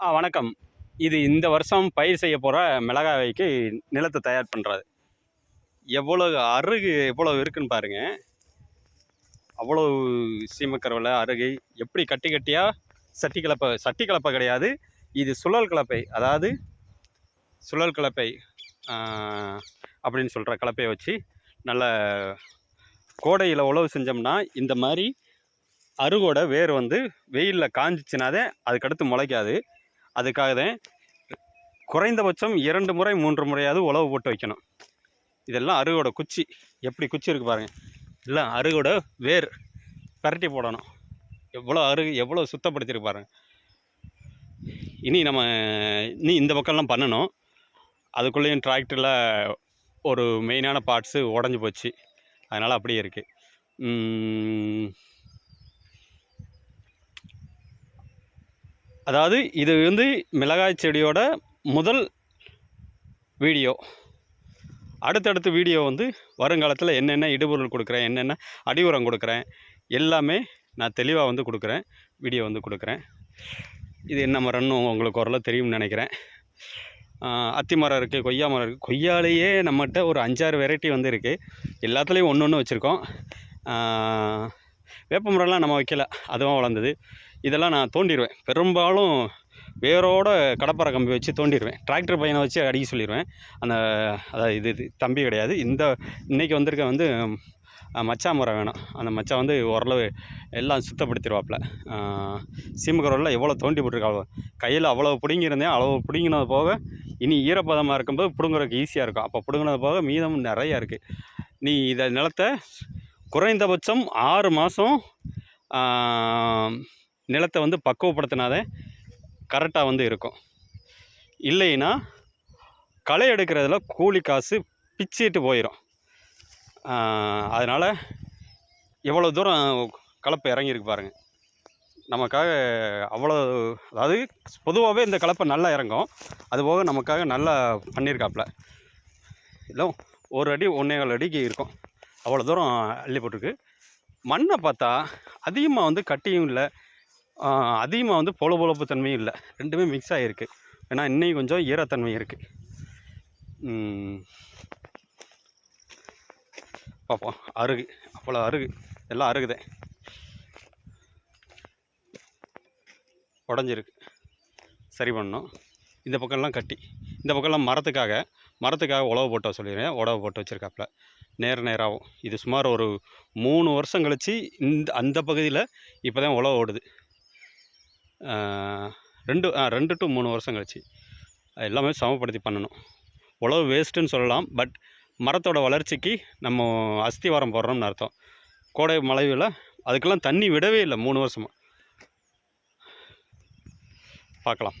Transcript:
ஆ வணக்கம். இது இந்த வருஷம் பயிர் செய்ய போகிற மிளகாய்க்கு நிலத்தை தயார் பண்ணுறது எவ்வளோ அருகு எவ்வளோ இருக்குன்னு பாருங்கள் அவ்வளோ சீமக்கரவலை அருகை எப்படி கட்டி கட்டியாக சட்டி கலப்பை சட்டி கலப்பை கிடையாது. இது சுழல் கலப்பை அதாவது சுழல் கலப்பை அப்படின்னு சொல்கிற கலப்பையை வச்சு நல்ல கோடையில் உழவு செஞ்சோம்னா இந்த மாதிரி அருகோட வேர் வந்து வெயிலில் காஞ்சிச்சுனாதே அதுக்கடுத்து முளைக்காது. அதுக்காக தான் குறைந்தபட்சம் இரண்டு முறை மூன்று முறையாவது உழவு போட்டு வைக்கணும். இதெல்லாம் அருகோட குச்சி. எப்படி குச்சி இருக்கு பாருங்கள் இல்லை அருகோட வேர் பரட்டி போடணும். எவ்வளோ அருகு எவ்வளோ சுத்தப்படுத்தியிருக்கு பாருங்கள் இனி நம்ம இனி இந்த பக்கம்லாம் பண்ணணும். அதுக்குள்ளேயும் டிராக்டரில் ஒரு மெயினான பார்ட்ஸு உடஞ்சி போச்சு. அதனால் அப்படியே இருக்குது அதாவது இது வந்து மிளகாய் செடியோட முதல் வீடியோ. அடுத்தடுத்த வீடியோ வந்து வருங்காலத்தில் என்னென்ன இடுபொருள் கொடுக்குறேன் என்னென்ன அடி உரம் கொடுக்குறேன் எல்லாமே நான் தெளிவாக வந்து கொடுக்குறேன் வீடியோ வந்து கொடுக்குறேன். இது என்ன மரம்னு உங்களுக்கு ஓரளவு தெரியும்னு நினைக்கிறேன். அத்தி மரம் இருக்குது கொய்யா மரம் இருக்குது கொய்யாலேயே நம்மகிட்ட ஒரு அஞ்சாறு வெரைட்டி வந்து இருக்குது எல்லாத்துலேயும் ஒன்று ஒன்று வச்சுருக்கோம். வேப்ப மரம்லாம் நம்ம வைக்கல. அதுவும் வளர்ந்தது. இதெல்லாம் நான் தோண்டிடுவேன் பெரும்பாலும் வேரோட கடப்பார கம்பி வச்சு தோண்டிடுவேன் டிராக்டர் பையனை வச்சு அடிக்க சொல்லிடுவேன் அந்த அதாவது இது இது தம்பி கிடையாது. இந்த இன்றைக்கி வந்திருக்க வந்து மச்சா முறை மரம் வேணும். அந்த மச்சான் வந்து ஓரளவு எல்லாம் சுத்தப்படுத்திடுவாப்புல சீமக்கரோலில் எவ்வளோ தோண்டி போட்டிருக்காங்க கையில் அவ்வளோ பிடுங்கியிருந்தேன். அவ்வளோ பிடுங்கினது போக இனி ஈரப்பதமாக இருக்கும்போது பிடுங்குறதுக்கு ஈஸியாக இருக்கும். அப்போ பிடுங்கினது போக மீதம் நிறையா இருக்குது நீ இதை நிலத்தை குறைந்தபட்சம் ஆறு மாதம் நிலத்தை வந்து பக்குவப்படுத்தினாதே கரெக்டாக வந்து இருக்கும். இல்லைன்னா களை எடுக்கிறதுல கூலி காசு பிச்சிட்டு போயிடும் அதனால் எவ்வளோ தூரம் கலப்பை இறங்கியிருக்கு பாருங்கள் நமக்காக அவ்வளோ அதாவது பொதுவாகவே இந்த கலப்பை நல்லா இறங்கும். அதுபோக நமக்காக நல்லா பண்ணியிருக்காப்புல. இல்லை ஒரு அடி ஒன்றேகால் அடிக்கு இருக்கும். அவ்வளோ தூரம் அள்ளி போட்டிருக்கு. மண்ணை பார்த்தா அதிகமாக வந்து கட்டியும் இல்லை. அதிகமாக வந்து பொல பொழப்பு தன்மையும் இல்லை. ரெண்டுமே மிக்ஸ் ஆகிருக்கு ஏன்னா இன்னைக்கு கொஞ்சம் ஈரத்தன்மை இருக்குது பார்ப்போம் அருகு. அவ்வளோ அருகு. எல்லாம் அருகுதே. உடஞ்சிருக்கு. சரி பண்ணணும். இந்த பக்கம்லாம் கட்டி. இந்த பக்கம்லாம் மரத்துக்காக மரத்துக்காக உழவு போட்ட சொல்லிடுறேன். உழவு போட்டு வச்சுருக்காப்புல. நேர நேராகவும் இது சுமார் ஒரு மூணு வருஷம் கழிச்சு இந்த அந்த பகுதியில் இப்போ தான் உழவு ஓடுது. ரெண்டு ரெண்டு டு மூணு வருஷம் கழிச்சு. எல்லாமே சமப்படுத்தி பண்ணணும். உழவு வேஸ்ட்டுன்னு சொல்லலாம் பட் மரத்தோட வளர்ச்சிக்கு நம்ம அஸ்திவாரம் போடுறோம்னு அர்த்தம். கோடை மழைவில் அதுக்கெல்லாம் தண்ணி விடவே இல்லை மூணு வருஷமாக பார்க்கலாம்.